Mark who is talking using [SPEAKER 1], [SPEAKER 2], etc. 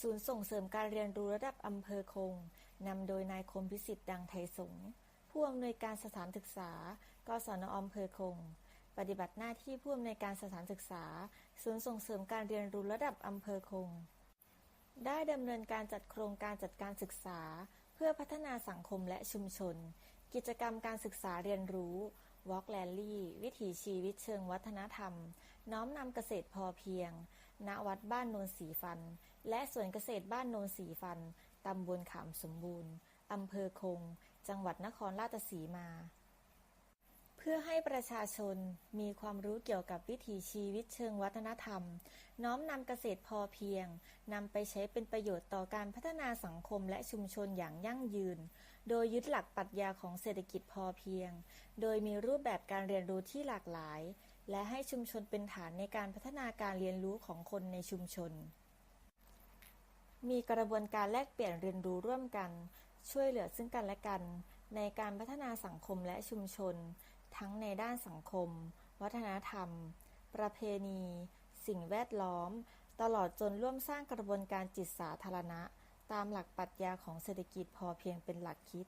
[SPEAKER 1] ศูนย์ส่งเสริมการเรียนรู้ระดับอำเภอคง นำโดยนายคมพิสิทธิ์ดังไทยสงผู้อำนวยการสถานศึกษา กศนอำเภอคง ปฏิบัติหน้าที่ผู้อำนวยการสถานศึกษา ศูนย์ส่งเสริมการเรียนรู้ระดับอำเภอคง ได้ดำเนินการจัดโครงการจัดการศึกษา เพื่อพัฒนาสังคมและชุมชน กิจกรรมการศึกษาเรียนรู้วอล์กแลลี่ วิถีชีวิตเชิงวัฒนธรรม น้อมนำเกษตรพอเพียง ณวัดบ้านโนนสีฟัน และสวนเกษตรบ้านโนนสีฟัน ตำบลขามสมบูรณ์ อำเภอคง จังหวัดนครราชสีมา เพื่อให้ประชาชนมีความรู้เกี่ยวกับวิถีชีวิตเชิงวัฒนธรรม น้อมนำเกษตรพอเพียงนำไปใช้เป็นประโยชน์ต่อการพัฒนาสังคมและชุมชนอย่างยั่งยืน โดยยึดหลักปรัชญาของเศรษฐกิจพอเพียง โดยมีรูปแบบการเรียนรู้ที่หลากหลาย และให้ชุมชนเป็นฐานในการพัฒนาการเรียนรู้ของคนในชุมชน มีกระบวนการแลกเปลี่ยนเรียนรู้ร่วมกัน ช่วยเหลือซึ่งกันและกัน ในการพัฒนาสังคมและชุมชน ทั้งในด้านสังคม วัฒนธรรม ประเพณี สิ่งแวดล้อม ตลอดจนร่วมสร้างกระบวนการจิตสาธารณะ ตามหลักปรัชญาของเศรษฐกิจพอเพียงเป็นหลักคิด